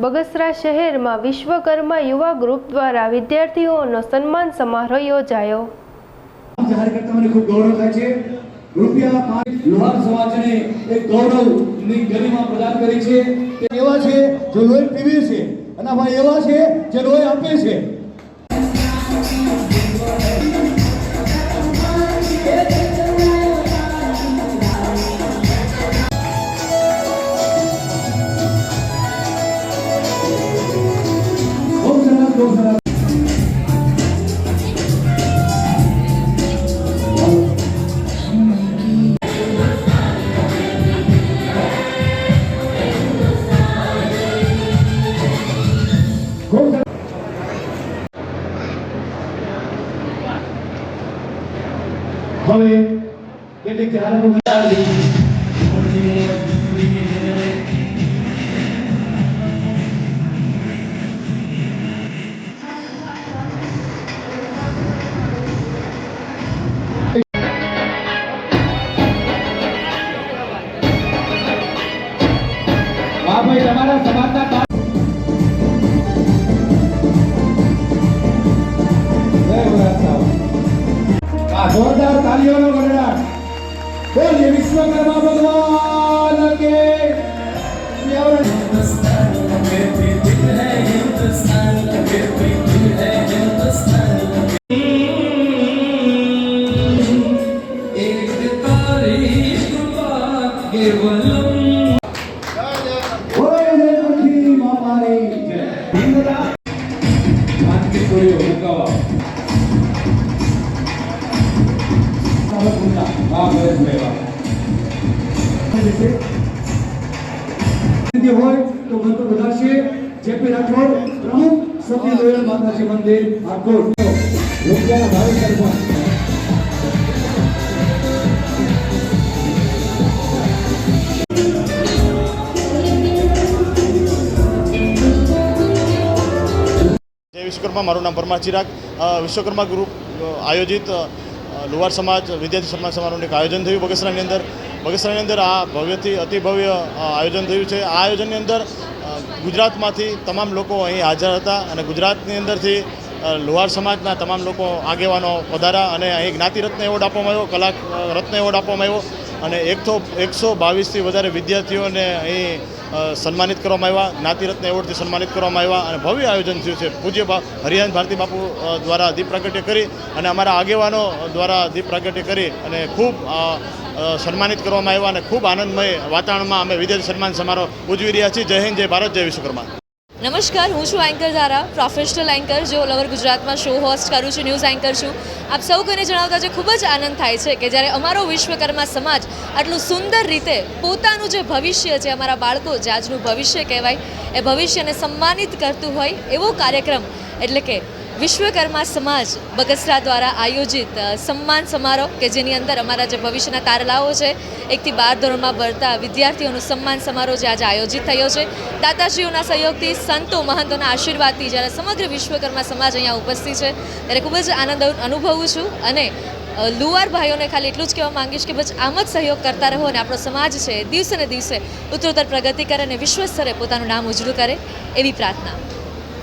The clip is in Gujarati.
બગસરા શહેરમાં વિશ્વકર્મા યુવા ગ્રુપ દ્વારા વિદ્યાર્થીઓનો સન્માન સમારોહ યોજાયો. એવા છે જે લોહી આપે છે. তবে এটিকে আরও સરસ ભાઈ તમારા હવે કેટલીક જાહેરાતો હા ભાઈ તમારા સમાજના કામ જય ભરત સાહેબ. આ જોરદાર તાલીઓનો ગણરાટ બોલીએ વિશ્વકર્મા એક કે દેવરણ બોલો વાહ. હોય તો મંત્ર વધારશે. જેપી રાઠોડ પ્રમુખ સતી લોયલ માતાજી મંદિર આકોટ રૂપિયાના ભાવે સરપંચ. વિશ્વકર્મા મારું નામ પરમાર ચિરાગ. વિશ્વકર્મા ગ્રુપ આયોજિત અ, લુહાર સમાજ વિદ્યાર્થી સન્માન સમારોહનું એક આયોજન થયું બગસરાની અંદર. બગસરાની અંદર આ ભવ્યથી અતિ ભવ્ય આયોજન થયું છે. આ આયોજનની અંદર ગુજરાતમાંથી તમામ લોકો અહીં હાજર હતા અને ગુજરાતની અંદરથી લુહાર સમાજના તમામ લોકો આગેવાનો પધારા અને અહીં જ્ઞાતિ રત્ન એવોર્ડ આપવામાં આવ્યો કલાક રત્ન એવોર્ડ આપવામાં આવ્યો. અને એકસો એકસો બાવીસથી વધારે વિદ્યાર્થીઓને અહીં સન્માનિત કરવામાં આવ્યા જ્ઞાતિરત્ન એવોર્ડથી સન્માનિત કરવામાં આવ્યા અને ભવ્ય આયોજન થયું છે. પૂજ્ય હરિયાન ભારતી બાપુ દ્વારા દીપ પ્રાગટ્ય કરી અને અમારા આગેવાનો દ્વારા દીપ પ્રાગટ્ય કરી અને ખૂબ સન્માનિત કરવામાં આવ્યા અને ખૂબ આનંદમય વાતાવરણમાં અમે વિજય સન્માન સમારોહ ઉજવી રહ્યા છીએ. જય હિન્દ, જય ભારત, જય વિશ્વકર્મા. નમસ્કાર, હું છું એન્કર ધારા પ્રોફેશનલ એન્કર જે ઓલ ઓવર ગુજરાતમાં શો હોસ્ટ કરું છું ન્યૂઝ એન્કર છું. આપ સૌ કોઈને જણાવતા જે ખૂબ જ આનંદ થાય છે કે જ્યારે અમારો વિશ્વકર્મા સમાજ આટલું સુંદર રીતે પોતાનું જે ભવિષ્ય છે, અમારા બાળકો જે આજનું ભવિષ્ય કહેવાય, એ ભવિષ્યને સન્માનિત કરતું હોય એવો કાર્યક્રમ, એટલે કે વિશ્વકર્મા સમાજ બગસરા દ્વારા આયોજિત સન્માન સમારોહ કે જેની અંદર અમારા જે ભવિષ્યના તારલાઓ છે, એકથી બાર ધોરણમાં ભરતા વિદ્યાર્થીઓનું સન્માન સમારોહ જે આજે આયોજિત થયો છે. દાતાશ્રીઓના સહયોગથી, સંતો મહંતોના આશીર્વાદથી જ્યારે સમગ્ર વિશ્વકર્મા સમાજ અહીંયા ઉપસ્થિત છે, ત્યારે ખૂબ જ આનંદ અનુભવું છું. અને લુવાર ભાઈઓને ખાલી એટલું જ કહેવા માંગીશ કે બસ આમ જ સહયોગ કરતા રહો અને આપણો સમાજ છે દિવસે ને દિવસે ઉત્તરોત્તર પ્રગતિ કરે અને વિશ્વ સ્તરે પોતાનું નામ ઉજળું કરે એવી પ્રાર્થના.